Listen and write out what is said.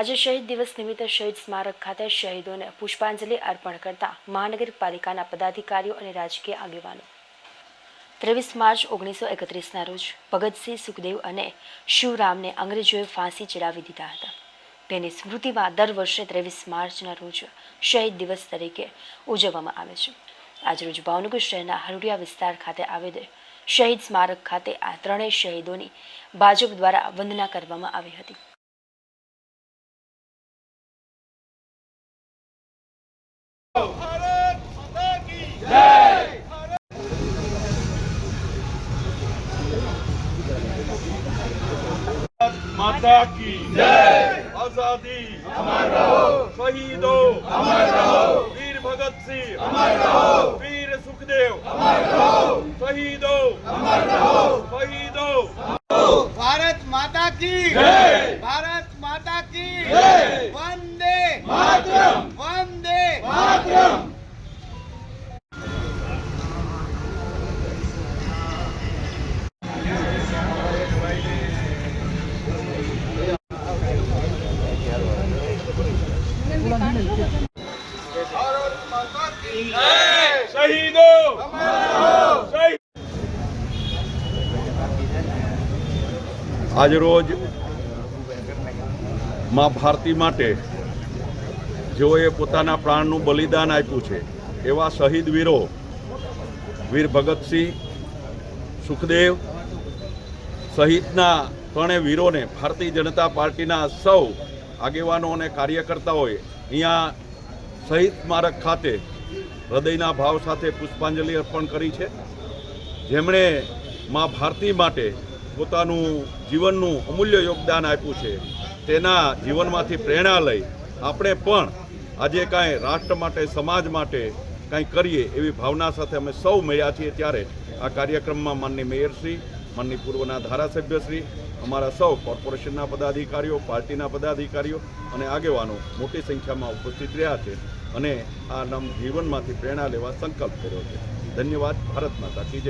આજે શહીદ દિવસ નિમિત્તે શહીદ સ્મારક ખાતે શહીદોને પુષ્પાંજલિ અર્પણ કરતા મહાનગરપાલિકાના પદાધિકારીઓ અને રાજકીય આગેવાનો. ત્રેવીસ માર્ચ ઓગણીસો એકત્રીસના રોજ ભગતસિંહ સુખદેવ અને શિવરામને અંગ્રેજોએ ફાંસી ચડાવી દીધા હતા. તેની સ્મૃતિમાં દર વર્ષે ત્રેવીસ માર્ચના રોજ શહીદ દિવસ તરીકે ઉજવવામાં આવે છે. આજરોજ ભાવનગર શહેરના હરુડિયા વિસ્તાર ખાતે આવેલ શહીદ સ્મારક ખાતે આ ત્રણેય શહીદોની ભાજપ દ્વારા વંદના કરવામાં આવી હતી. माता की जय आजादी अमर रहो शहीदों अमर रहो वीर भगत सिंह अमर रहो वीर सुखदेव अमर रहो शहीदों अमर रहो शहीदों भारत माता की जय भारत माता की जय આજરોજમાં ભારતી માટે જેઓએ પોતાના પ્રાણનું બલિદાન આપ્યું છે, એવા શહીદ વીરો વીર ભગતસિંહ સુખદેવ સહિતના ત્રણેય વીરોને ભારતીય જનતા પાર્ટીના સૌ આગેવાનો અને કાર્યકર્તાઓએ અહીંયા શહીદ સ્મારક ખાતે હૃદયના ભાવ સાથે પુષ્પાંજલિ અર્પણ કરી છે. જેમણે મા ભારતી માટે પોતાનું જીવનનું અમૂલ્ય યોગદાન આપ્યું છે, તેના જીવનમાંથી પ્રેરણા લઈ આપણે પણ આજે કાંઈ રાષ્ટ્ર માટે, સમાજ માટે કાંઈ કરીએ એવી ભાવના સાથે અમે સૌ મળ્યા છીએ ત્યારે આ કાર્યક્રમમાં માનની મેયરશ્રી માનની પૂર્વના ધારાસભ્યશ્રી અમારા સૌ કોર્પોરેશનના પદાધિકારીઓ, પાર્ટીના પદાધિકારીઓ અને આગેવાનો મોટી સંખ્યામાં ઉપસ્થિત રહ્યા છે અને આ નમ જીવનમાંથી પ્રેરણા લેવા સંકલ્પ કર્યો છે. ધન્યવાદ. ભારત માતા કી